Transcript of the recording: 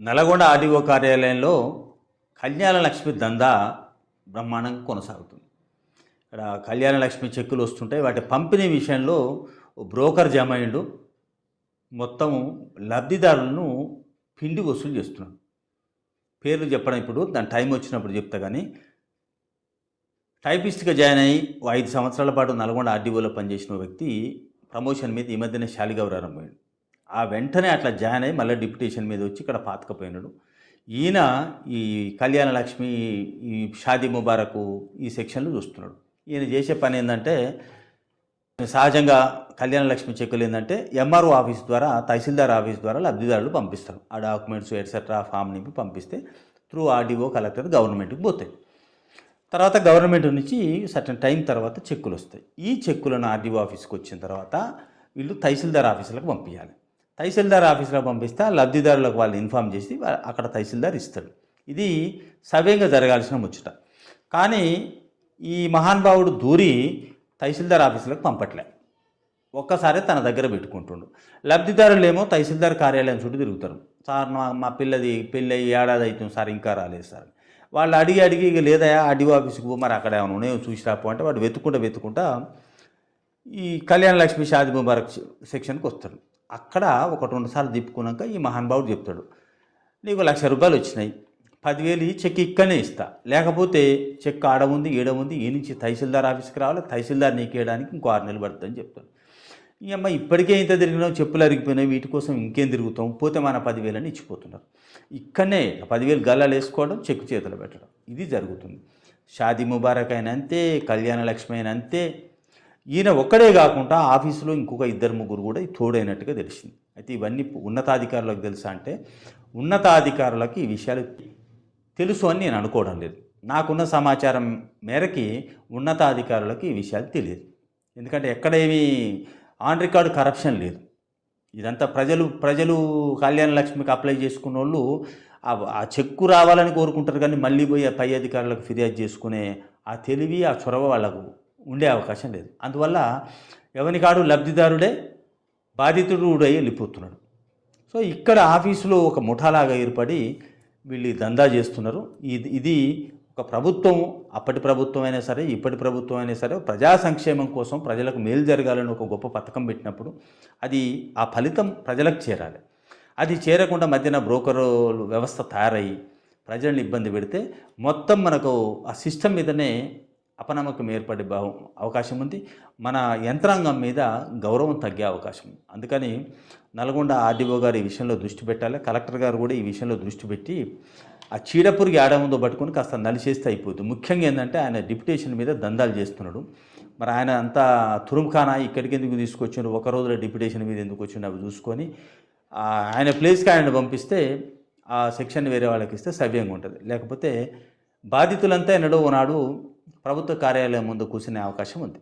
Nalgonda RDO కార్యాలయంలో కళ్యాణ లక్ష్మి దందా బ్రహ్మాండంగా కొనసాగుతుంది. ఇక్కడ కళ్యాణ లక్ష్మి చెక్కులు వస్తుంటాయి. వాటి పంపిణీ విషయంలో ఓ బ్రోకర్ జమ అయిండు మొత్తం లబ్ధిదారులను పిండి వసూలు చేస్తున్నాడు. పేర్లు చెప్పడం ఇప్పుడు దాని టైం వచ్చినప్పుడు చెప్తా కానీ టైపిస్ట్గా జాయిన్ అయ్యి ఐదు సంవత్సరాల పాటు నల్గొండ ఆర్డీఓలో పనిచేసిన వ్యక్తి ప్రమోషన్ మీద ఈ మధ్యనే శాలిగౌరారం పోయాడు ఆ వెంటనే అట్లా జాయిన్ అయ్యి మళ్ళీ డిప్యుటేషన్ మీద వచ్చి ఇక్కడ పాతకపోయినాడు. ఈయన ఈ కళ్యాణ లక్ష్మి ఈ షాదీ ముబారకు ఈ సెక్షన్లు చూస్తున్నాడు. ఈయన చేసే పని ఏంటంటే సహజంగా కళ్యాణ లక్ష్మి చెక్కులు ఏంటంటే ఎంఆర్ఓ ఆఫీస్ ద్వారా తహసీల్దార్ ఆఫీస్ ద్వారా లబ్ధిదారులు పంపిస్తారు. ఆ డాక్యుమెంట్స్ ఎట్సెట్రా ఫామ్ నింపి పంపిస్తే త్రూ ఆర్డీఓ కలెక్టర్ గవర్నమెంట్కి పోతాయి. తర్వాత గవర్నమెంట్ నుంచి సర్టన్ టైం తర్వాత చెక్కులు వస్తాయి. ఈ చెక్కులను ఆర్డీఓ ఆఫీస్కి వచ్చిన తర్వాత వీళ్ళు తహసీల్దార్ ఆఫీసులకు పంపించాలి. తహసీల్దార్ ఆఫీస్లో పంపిస్తే ఆ లబ్ధిదారులకు వాళ్ళు ఇన్ఫామ్ చేసి అక్కడ తహసీల్దార్ ఇస్తాడు. ఇది సవ్యంగా జరగాల్సిన ముచ్చట. కానీ ఈ మహానుభావుడు దూరి తహసీల్దార్ ఆఫీసులకు పంపట్లే. ఒక్కసారి తన దగ్గర పెట్టుకుంటుండు. లబ్ధిదారులు ఏమో తహసీల్దార్ కార్యాలయం చుట్టూ తిరుగుతారు. సార్ మా మా పిల్లది పెళ్ళి అయ్యి ఏడాది అవుతుంది సార్ ఇంకా రాలేదు సార్. వాళ్ళు అడిగి అడిగి ఇక లేదా అడివి ఆఫీస్కి పో, మరి అక్కడ ఏమైనా ఉన్నాయో చూసి రాపో అంటే వాడు వెతుక్కుంటా వెతుక్కుంటా ఈ కళ్యాణ లక్ష్మి షాది ముబారక్ సెక్షన్కి వస్తాడు. అక్కడ ఒక రెండు సార్లు తిప్పుకున్నాక ఈ మహానుభావుడు చెప్తాడు నీకు లక్ష రూపాయలు వచ్చినాయి పదివేలు ఈ చెక్ ఇక్కడనే ఇస్తా. లేకపోతే చెక్ ఆడ ఉంది ఈడ ఉంది ఈ నుంచి తహసీల్దార్ ఆఫీస్కి రావాలి తహసీల్దార్ నీకు ఇంకో ఆరు నెలలు పడుతుందని చెప్తాడు. ఈ అమ్మ ఇప్పటికే ఇంత తిరిగినాం చెప్పులు అరిగిపోయినాయి వీటి కోసం ఇంకేం తిరుగుతాం పోతే మన పదివేలని ఇచ్చిపోతున్నారు. ఇక్కడనే పదివేలు గల్లాలు వేసుకోవడం చెక్కు చేతులు పెట్టడం. ఇది జరుగుతుంది. షాదీ ముబారక్ అయిన అంతే కళ్యాణ లక్ష్మి అయిన అంతే. ఈయన ఒక్కడే కాకుండా ఆఫీసులో ఇంకొక ఇద్దరు ముగ్గురు కూడా తోడైనట్టుగా తెలిసింది. అయితే ఇవన్నీ ఉన్నతాధికారులకు తెలుసా అంటే ఉన్నతాధికారులకు ఈ విషయాలు తెలుసు అని నేను అనుకోవడం లేదు. నాకున్న సమాచారం మేరకి ఉన్నతాధికారులకు ఈ విషయాలు తెలియదు. ఎందుకంటే ఎక్కడేమీ ఆన్ రికార్డు కరప్షన్ లేదు. ఇదంతా ప్రజలు ప్రజలు కళ్యాణ లక్ష్మికి అప్లై చేసుకున్న వాళ్ళు ఆ- ఆ చెక్కు రావాలని కోరుకుంటారు కానీ మళ్ళీ పోయి ఆ పై అధికారులకు ఫిర్యాదు చేసుకునే ఆ తెలివి ఆ చొరవ వాళ్ళకు ఉండే అవకాశం లేదు. అందువల్ల ఎవరికాడు లబ్ధిదారుడే బాధితుడు కూడా వెళ్ళిపోతున్నాడు. సో ఇక్కడ ఆఫీసులో ఒక ముఠాలాగా ఏర్పడి వీళ్ళు దందా చేస్తున్నారు. ఇది ఇది ఒక ప్రభుత్వం అప్పటి ప్రభుత్వం అయినా సరే ఇప్పటి ప్రభుత్వం అయినా సరే ప్రజా సంక్షేమం కోసం ప్రజలకు మేలు జరగాలని ఒక గొప్ప పథకం పెట్టినప్పుడు అది ఆ ఫలితం ప్రజలకు చేరాలి. అది చేరకుండా మధ్యన బ్రోకరు వ్యవస్థ తయారయ్యి ప్రజల్ని ఇబ్బంది పెడితే మొత్తం మనకు ఆ సిస్టమ్ మీదనే అపనమ్మకం ఏర్పడే భావం అవకాశం ఉంది. మన యంత్రాంగం మీద గౌరవం తగ్గే అవకాశం ఉంది. అందుకని నల్గొండ ఆర్డీఓ గారు ఈ విషయంలో దృష్టి పెట్టాలి. కలెక్టర్ గారు కూడా ఈ విషయంలో దృష్టి పెట్టి ఆ చీడపురికి ఆడ పట్టుకొని కాస్త నలిచేస్తే అయిపోతుంది. ముఖ్యంగా ఏంటంటే ఆయన డిప్యుటేషన్ మీద దందాలు చేస్తున్నాడు. మరి ఆయన అంతా తురుంఖానా ఇక్కడికి ఎందుకు తీసుకొచ్చిండు ఒక రోజులో డిప్యుటేషన్ మీద ఎందుకు వచ్చిండు? అవి చూసుకొని ఆయన ప్లేస్కి ఆయన పంపిస్తే ఆ సెక్షన్ వేరే వాళ్ళకి ఇస్తే సవ్యంగా ఉంటుంది. లేకపోతే బాధితులంతా ఎన్నడో నాడు ప్రభుత్వ కార్యాలయం ముందు కూర్చునే అవకాశం ఉంది.